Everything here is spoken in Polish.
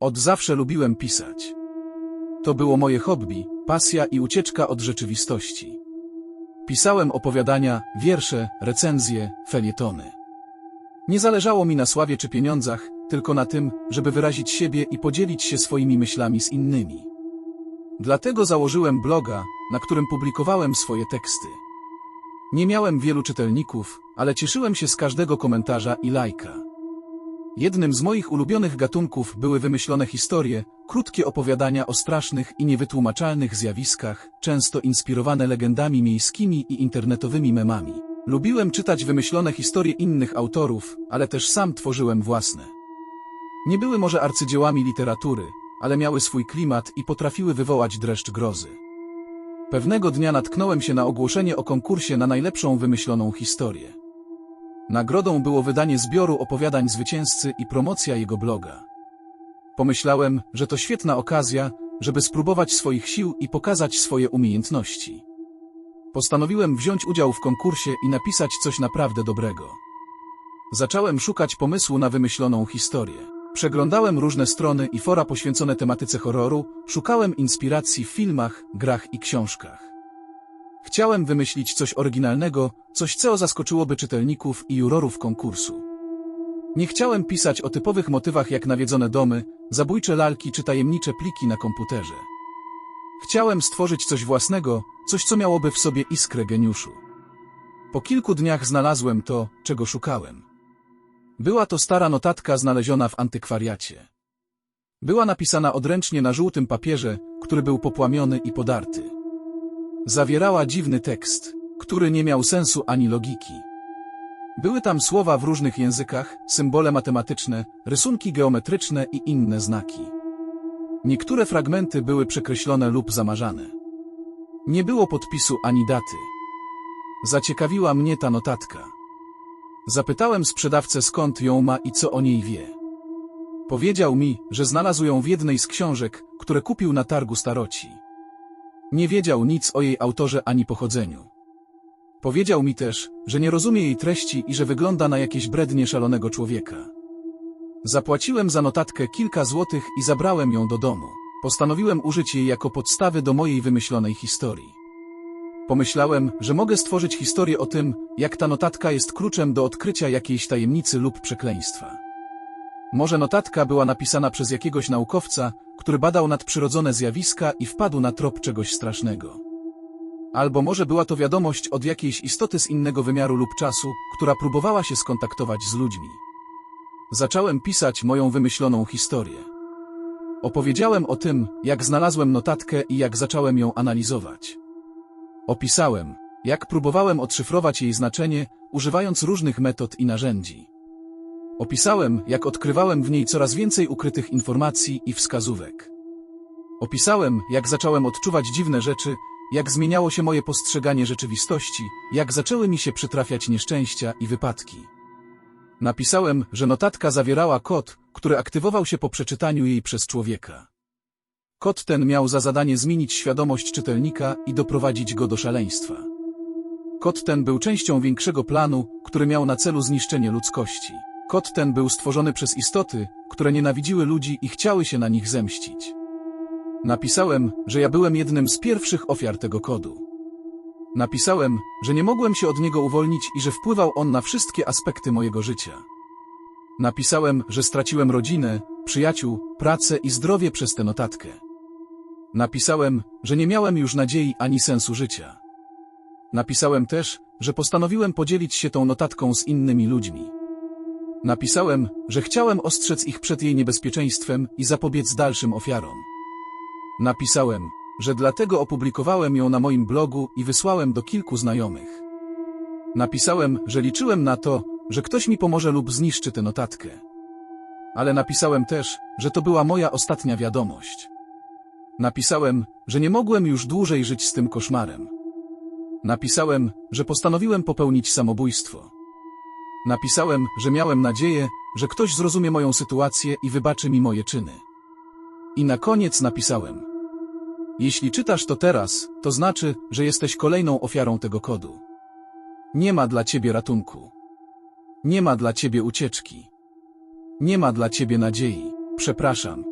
Od zawsze lubiłem pisać. To było moje hobby, pasja i ucieczka od rzeczywistości. Pisałem opowiadania, wiersze, recenzje, felietony. Nie zależało mi na sławie czy pieniądzach, tylko na tym, żeby wyrazić siebie i podzielić się swoimi myślami z innymi. Dlatego założyłem bloga, na którym publikowałem swoje teksty. Nie miałem wielu czytelników, ale cieszyłem się z każdego komentarza i lajka. Jednym z moich ulubionych gatunków były wymyślone historie, krótkie opowiadania o strasznych i niewytłumaczalnych zjawiskach, często inspirowane legendami miejskimi i internetowymi memami. Lubiłem czytać wymyślone historie innych autorów, ale też sam tworzyłem własne. Nie były może arcydziełami literatury, ale miały swój klimat i potrafiły wywołać dreszcz grozy. Pewnego dnia natknąłem się na ogłoszenie o konkursie na najlepszą wymyśloną historię. Nagrodą było wydanie zbioru opowiadań zwycięzcy i promocja jego bloga. Pomyślałem, że to świetna okazja, żeby spróbować swoich sił i pokazać swoje umiejętności. Postanowiłem wziąć udział w konkursie i napisać coś naprawdę dobrego. Zacząłem szukać pomysłu na wymyśloną historię. Przeglądałem różne strony i fora poświęcone tematyce horroru, szukałem inspiracji w filmach, grach i książkach. Chciałem wymyślić coś oryginalnego, coś co zaskoczyłoby czytelników i jurorów konkursu. Nie chciałem pisać o typowych motywach jak nawiedzone domy, zabójcze lalki czy tajemnicze pliki na komputerze. Chciałem stworzyć coś własnego, coś co miałoby w sobie iskrę geniuszu. Po kilku dniach znalazłem to, czego szukałem. Była to stara notatka znaleziona w antykwariacie. Była napisana odręcznie na żółtym papierze, który był popłamiony i podarty. Zawierała dziwny tekst, który nie miał sensu ani logiki. Były tam słowa w różnych językach, symbole matematyczne, rysunki geometryczne i inne znaki. Niektóre fragmenty były przekreślone lub zamarzane. Nie było podpisu ani daty. Zaciekawiła mnie ta notatka. Zapytałem sprzedawcę skąd ją ma i co o niej wie. Powiedział mi, że znalazł ją w jednej z książek, które kupił na targu staroci. Nie wiedział nic o jej autorze ani pochodzeniu. Powiedział mi też, że nie rozumie jej treści i że wygląda na jakieś brednie szalonego człowieka. Zapłaciłem za notatkę kilka złotych i zabrałem ją do domu. Postanowiłem użyć jej jako podstawy do mojej wymyślonej historii. Pomyślałem, że mogę stworzyć historię o tym, jak ta notatka jest kluczem do odkrycia jakiejś tajemnicy lub przekleństwa. Może notatka była napisana przez jakiegoś naukowca, który badał nadprzyrodzone zjawiska i wpadł na trop czegoś strasznego. Albo może była to wiadomość od jakiejś istoty z innego wymiaru lub czasu, która próbowała się skontaktować z ludźmi. Zacząłem pisać moją wymyśloną historię. Opowiedziałem o tym, jak znalazłem notatkę i jak zacząłem ją analizować. Opisałem, jak próbowałem odszyfrować jej znaczenie, używając różnych metod i narzędzi. Opisałem, jak odkrywałem w niej coraz więcej ukrytych informacji i wskazówek. Opisałem, jak zacząłem odczuwać dziwne rzeczy, jak zmieniało się moje postrzeganie rzeczywistości, jak zaczęły mi się przytrafiać nieszczęścia i wypadki. Napisałem, że notatka zawierała kod, który aktywował się po przeczytaniu jej przez człowieka. Kod ten miał za zadanie zmienić świadomość czytelnika i doprowadzić go do szaleństwa. Kod ten był częścią większego planu, który miał na celu zniszczenie ludzkości. Kod ten był stworzony przez istoty, które nienawidziły ludzi i chciały się na nich zemścić. Napisałem, że ja byłem jednym z pierwszych ofiar tego kodu. Napisałem, że nie mogłem się od niego uwolnić i że wpływał on na wszystkie aspekty mojego życia. Napisałem, że straciłem rodzinę, przyjaciół, pracę i zdrowie przez tę notatkę. Napisałem, że nie miałem już nadziei ani sensu życia. Napisałem też, że postanowiłem podzielić się tą notatką z innymi ludźmi. Napisałem, że chciałem ostrzec ich przed jej niebezpieczeństwem i zapobiec dalszym ofiarom. Napisałem, że dlatego opublikowałem ją na moim blogu i wysłałem do kilku znajomych. Napisałem, że liczyłem na to, że ktoś mi pomoże lub zniszczy tę notatkę. Ale napisałem też, że to była moja ostatnia wiadomość. Napisałem, że nie mogłem już dłużej żyć z tym koszmarem. Napisałem, że postanowiłem popełnić samobójstwo. Napisałem, że miałem nadzieję, że ktoś zrozumie moją sytuację i wybaczy mi moje czyny. I na koniec napisałem: Jeśli czytasz to teraz, to znaczy, że jesteś kolejną ofiarą tego kodu. Nie ma dla ciebie ratunku. Nie ma dla ciebie ucieczki. Nie ma dla ciebie nadziei. Przepraszam.